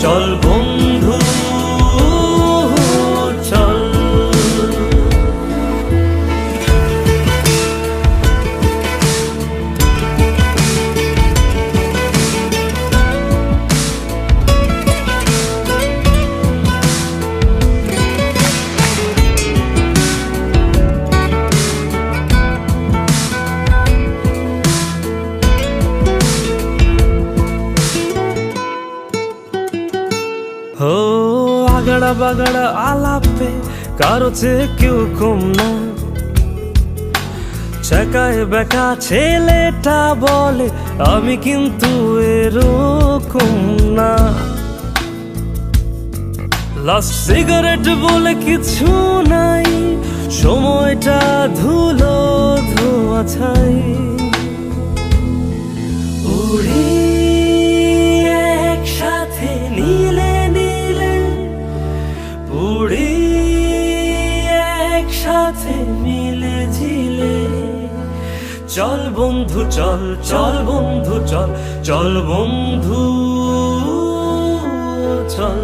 চল ও আগড়া বাগড়া আলাপে কারও চেয়ে কেউ কম না। চাকায় বেটা ছেলেটা বলে, আমি কিন্তু এরকম না। সিগারেট বলে, কিছু নাই, সময়টা ধুলো ধোয়া ছাই। উড়ি একসাথে মিলে ঝিলে। চল বন্ধু চল চল বন্ধু চল চল বন্ধু চল।